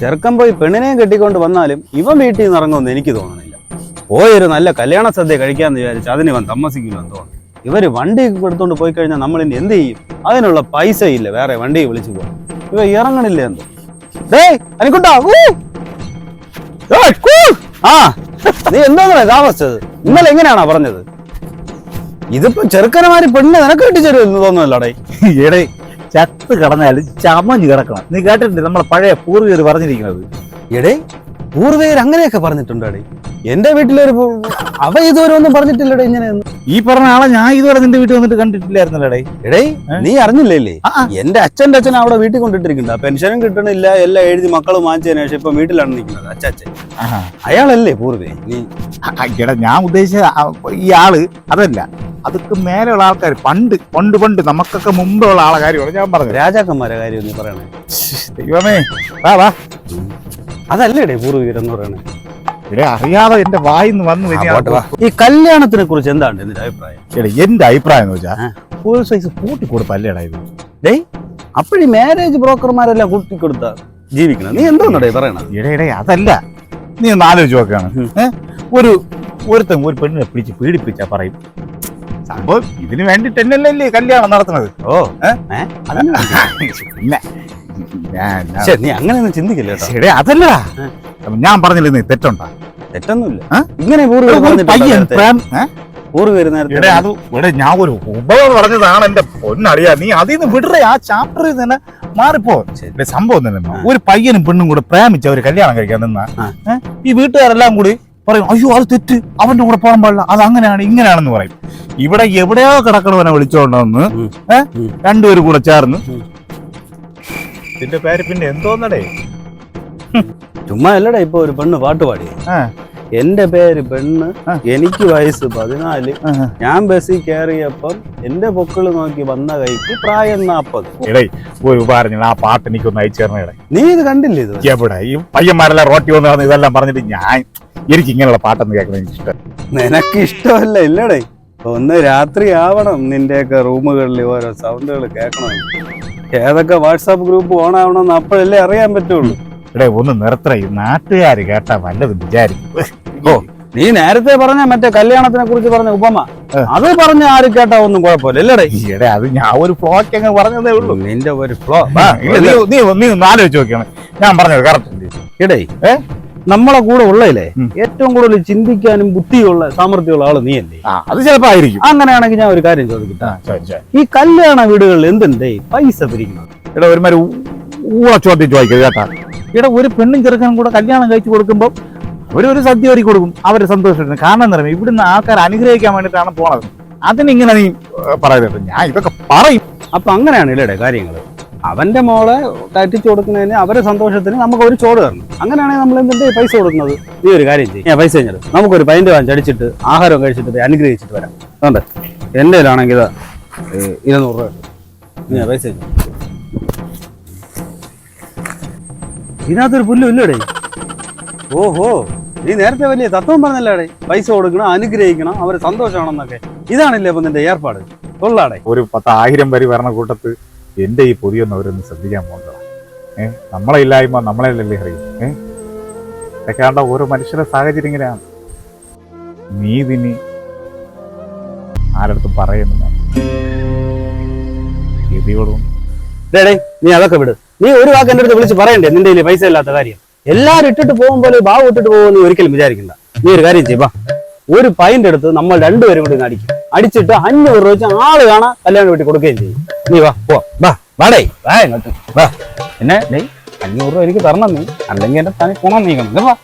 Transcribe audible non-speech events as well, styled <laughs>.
ചെറുക്കൻ പോയി പെണ്ണിനെയും കെട്ടിക്കൊണ്ട് വന്നാലും ഇവൻ വീട്ടിൽ നിന്ന് ഇറങ്ങുമെന്ന് എനിക്ക് തോന്നുന്നില്ല പോയൊരു നല്ല കല്യാണ സദ്യ കഴിക്കാന്ന് വിചാരിച്ച് അതിന് ഇവൻ തമ്മസിക്കില്ലെന്ന് തോന്നുന്നു. ഇവർ വണ്ടി എടുത്തുകൊണ്ട് പോയി കഴിഞ്ഞാൽ നമ്മൾ ഇനി എന്ത് ചെയ്യും? അതിനുള്ള പൈസ ഇല്ല വേറെ വണ്ടി വിളിച്ചു പോകും ഇവ ഇറങ്ങണില്ല എന്തോ? ഡേയ് അനിക്കുട്ടാ! ആ നീ എന്താണ് താമസിച്ചത്? ഇന്നലെ എങ്ങനെയാണോ പറഞ്ഞത്? ഇതിപ്പോ ചെറുക്കനമാര് പെണ്ണ് നിനക്ക് കെട്ടിച്ചേരുമെന്ന് തോന്നുന്നല്ലോടേ <laughs> എടേ ചത്ത് കിടന്നാലും ചമഞ്ഞ് കിടക്കണം. നീ കേട്ടിട്ടുണ്ട് നമ്മളെ പഴയ പൂർവികർ പറഞ്ഞിരിക്കുന്നത്? എടേ പൂർവികർ അങ്ങനെയൊക്കെ പറഞ്ഞിട്ടുണ്ടേ എന്റെ വീട്ടിലൊരു അവ ഇതുവരെ ഒന്നും പറഞ്ഞിട്ടില്ലടേ ഇങ്ങനെയൊന്നും ഈ പറഞ്ഞ ആളെ ഞാൻ ഇതുവരെ നിന്റെ വീട്ടിൽ വന്നിട്ട് കണ്ടിട്ടില്ലായിരുന്നല്ലോ എടേ. നീ അറിഞ്ഞില്ലേ. എന്റെ അച്ഛന്റെ അച്ഛൻ അവിടെ വീട്ടിൽ കൊണ്ടിട്ടിരിക്കണ്ട പെൻഷനും കിട്ടണില്ല എല്ലാം എഴുതി മക്കൾ വാങ്ങിച്ചതിന് ശേഷം ഇപ്പൊ വീട്ടിലാണ് നിൽക്കുന്നത് അച്ഛൻ. അയാളല്ലേ പൂർവേ നീ ഞാൻ ഉദ്ദേശിച്ച ഈ ആൾ അതല്ല. അതൊക്കെ മേലെയുള്ള ആൾക്കാർ പണ്ട് പണ്ട് പണ്ട് നമുക്കൊക്കെ മുമ്പുള്ള ആളെ കാര്യമാണ് ഞാൻ പറഞ്ഞത്. രാജാക്കന്മാരെ കാര്യം എന്ന് പറയണേ. ദൈവമേ വാ വാ. അതല്ലേടേ പൂർവീകരെന്ന് പറയണേ. ഇവിടെ അറിയാതെ എന്റെ വായിന്ന് വന്നു ഈ കല്യാണത്തിനെ കുറിച്ച് എന്താണ് നിന്റെ അഭിപ്രായം? എടാ എന്റെ അഭിപ്രായം എന്ന് വെച്ചാ ആ. ഒരു സൈസ് കൂട്ടി കൊടുപ്പല്ലേടാ ഇത്. ഡേയ് അപ്പോഴീ മാരേജ് ബ്രോക്കർമാരെല്ലാം കൂട്ടി കൊടുത്ത ജീവിക്കണം. നീ എന്തോന്നടേ പറയണത്? ഇടേ ഇടേ അതല്ല. നീ ഒന്ന് ആലോചിച്ച് നോക്കുകയാണ് ഒരു ഒരുത്തൻ ഒരു പെണ്ണിനെ പിടിച്ച് പീഡിപ്പിച്ചാ പറയും. സംഭവം ഇതിന് വേണ്ടിട്ട് തന്നെയല്ലേ കല്യാണം നടത്തുന്നത്? ഓ. ഏ? നീ അങ്ങനെ പിന്നെ. ഞാൻ- ഞാൻ- ശ്ശെ, നീ അങ്ങനെയൊന്നും ചിന്തിക്കില്ല അതല്ല. അതല്ലടാ ഏ. ഞാൻ പറഞ്ഞില്ലേ നീ തെറ്റുണ്ടാ? തെറ്റൊന്നുമില്ല. ഇങ്ങനെ ഞാൻ ഒരു ഉപയോഗം പറഞ്ഞതാണ് എന്റെ പൊന്നറിയാ. നീ അതിൽ നിന്ന് വിടറേ ആ ചാപ്റ്ററിൽ തന്നെ മാറിപ്പോ. ശരി. സംഭവം തന്നെ ഒരു പയ്യനും പെണ്ണും കൂടെ പ്രേമിച്ച ഒരു കല്യാണം കഴിക്കാൻ നിന്നാ. ഈ വീട്ടുകാരെല്ലാം കൂടി പറയും അയ്യോ അത് തെറ്റ്. അവന്റെ കൂടെ പോകാൻ പാടില്ല. അത് അങ്ങനെയാണ് ഇങ്ങനെയാണെന്ന് പറയും. ഇവിടെ എവിടെയോ കിടക്കണവനെ വിളിച്ചോണ്ടെന്ന്. ഏഹ്. രണ്ടുപേരും കൂടെ ചേർന്ന്. നിന്റെ പേര് പിന്നെ എന്തോന്നടേ? ചുമ്മാ അല്ലടാ ഇപ്പൊ ഒരു പെണ്ണ് പാട്ട് പാടി. എന്റെ പേര് പെണ്ണ് എനിക്ക് വയസ്സ് പതിനാല്. ഞാൻ ബസ്സിൽ കയറിയപ്പം എന്റെ പൊക്കിൾ നോക്കി വന്ന കൈക്ക് പ്രായം നാപ്പത്. ഒരു ഉപകാരം ആ പാട്ട് എനിക്കൊന്ന് അയച്ചു തരണേ നീ ഇത് കണ്ടില്ലേ ഇത്? എവിടെ? ഈ പയ്യന്മാരെല്ലാം റോട്ടി വന്ന് ഇതെല്ലാം പറഞ്ഞിട്ട് ഞാൻ എനിക്ക് ഇങ്ങനെയുള്ള പാട്ടൊന്നും കേൾക്കണം എനിക്ക് ഇഷ്ടം നിനക്ക് ഇഷ്ടമല്ല ഇല്ലടേ. ഒന്ന് രാത്രി ആവണം നിന്റെയൊക്കെ റൂമുകളിൽ ഓരോ സൗണ്ടുകൾ കേൾക്കണം. ഏതൊക്കെ വാട്സാപ്പ് ഗ്രൂപ്പ് ഓൺ ആവണമെന്ന് അപ്പോഴല്ലേ അറിയാൻ പറ്റുള്ളൂ. എടേ ഒന്ന് നിർത്തറ ഈ നാട്ടുകാര് കേട്ടാ വല്ലതും വിചാരിക്കും. ഓ. നീ നേരത്തെ പറഞ്ഞ മറ്റേ കല്യാണത്തിനെ കുറിച്ച് പറഞ്ഞ ഉപമ അത് പറഞ്ഞ ആര് കേട്ടാ ഒന്നും കുഴപ്പമില്ല അത് ഞാൻ ഒരു ഫ്ലോക്ക് അങ്ങ് പറഞ്ഞതേ ഉള്ളൂ. നിന്റെ ഒരു ഫ്ലോ നീ നീ ഒന്ന് ആലോചിച്ച് നോക്കിയാണ് ഞാൻ പറഞ്ഞത് കറക്റ്റ് ഇടേ ഏ? നമ്മളെ കൂടെ ഉള്ളതല്ലേ ഏറ്റവും കൂടുതൽ ചിന്തിക്കാനും ബുദ്ധിയുള്ള സാമർഥ്യമുള്ള ആൾ നീയല്ലേ? അല്ലേ അത് ചിലപ്പോ ആയിരിക്കും. അങ്ങനെയാണെങ്കിൽ ഞാൻ ഒരു കാര്യം ചോദിക്കട്ടെ. ഈ കല്യാണ വീടുകളിൽ എന്തുണ്ടേ? പൈസ പിരിക്കുന്നത് എടാ ഒരുമാതിരി ഊള ചോദ്യം ചോദിക്കരുത് കേട്ടാ. ഇവിടെ ഒരു പെണ്ണും ചെറുക്കനും കൂടെ കല്യാണം കഴിച്ചു കൊടുക്കുമ്പോൾ അവർ ഒരു സദ്യ ഒരുക്കി കൊടുക്കും അവർ സന്തോഷിക്കുന്നു കാരണം എന്താ പറയുക ഇവിടുന്ന് ആൾക്കാർ അനുഗ്രഹിക്കാൻ വേണ്ടിയിട്ടാണ് പോണത്. അതിനിങ്ങനെ നീ പറയുന്നത് ഞാൻ ഇതൊക്കെ പറയും. അപ്പൊ അങ്ങനെയാണ് ഇല്ലേ കാര്യങ്ങൾ അവന്റെ മോളെ തട്ടിച്ചു കൊടുക്കുന്നതിന് അവരെ സന്തോഷത്തിന് നമുക്ക് ഒരു ചോട് തരണം. അങ്ങനെയാണെങ്കിൽ നമ്മൾ എന്തിന്റെ പൈസ കൊടുക്കുന്നത്. നീ ഒരു കാര്യം ചെയ്യും. ഞാൻ പൈസ കഴിഞ്ഞത് നമുക്കൊരു പൈന്റ് വാങ്ങി അടിച്ചിട്ട് ആഹാരം കഴിച്ചിട്ട് അനുഗ്രഹിച്ചിട്ട് വരാം. അതുകൊണ്ട് എന്റെ ഏ, ഇരുന്നൂറ് രൂപ. ഞാൻ പൈസ. ഇതിനകത്തൊരു പുല്ലും ഇല്ലടേ. ഓഹോ നീ നേരത്തെ വലിയ തത്വം പറഞ്ഞല്ലേ പൈസ കൊടുക്കണം അനുഗ്രഹിക്കണം അവരെ സന്തോഷമാണെന്നൊക്കെ. ഇതാണല്ലേ അപ്പൊ നിന്റെ ഏർപ്പാട്. കൊള്ളാടെ. ഒരു പത്തായിരം വരി വരണ കൂട്ടത്ത് എന്റെ ഈ പൊതിയൊന്നും അവരൊന്ന് ശ്രദ്ധിക്കാൻ പോകേണ്ടതാണ് ഏഹ് നമ്മളെ ഇല്ലായ്മ നമ്മളെയല്ലേ അറിയും ഏഹ് ഇതൊക്കെ ആണ്ട ഓരോ മനുഷ്യരുടെ സാഹചര്യം ഇങ്ങനെയാണ്. നീതിനി ആരടുത്തും പറയുന്നില്ല. നീ അതൊക്കെ വിട്. നീ ഒരു വാക്ക് എന്റെ അടുത്ത് വിളിച്ച് പറയണ്ടേ? നിന്റെ കയ്യിൽ പൈസ ഇല്ലാത്ത കാര്യം. എല്ലാരും ഇട്ടിട്ട് പോകുമ്പോൾ ബാബു ഇട്ടിട്ട് പോകുമെന്ന് നീ ഒരിക്കലും വിചാരിക്കണ്ട. നീ ഒരു കാര്യം ചെയ്യ്, വാ. ഒരു പൈന്റെ അടുത്ത് നമ്മൾ രണ്ടുപേരും കൂടി അടിക്കും. അടിച്ചിട്ട് അഞ്ഞൂറ് രൂപ വെച്ച് ആൾ കാണാൻ കല്യാണ വീട്ടിൽ കൊടുക്കുകയും ചെയ്യും. നീ വാ പോ. വാ വാടേ വാ ഇങ്ങോട്ട്. വാ. പിന്നെ അഞ്ഞൂറ് രൂപ എനിക്ക് തരണം നീ. അല്ലെങ്കിൽ എന്റെ തനി കുണം നീക്കണം വാ.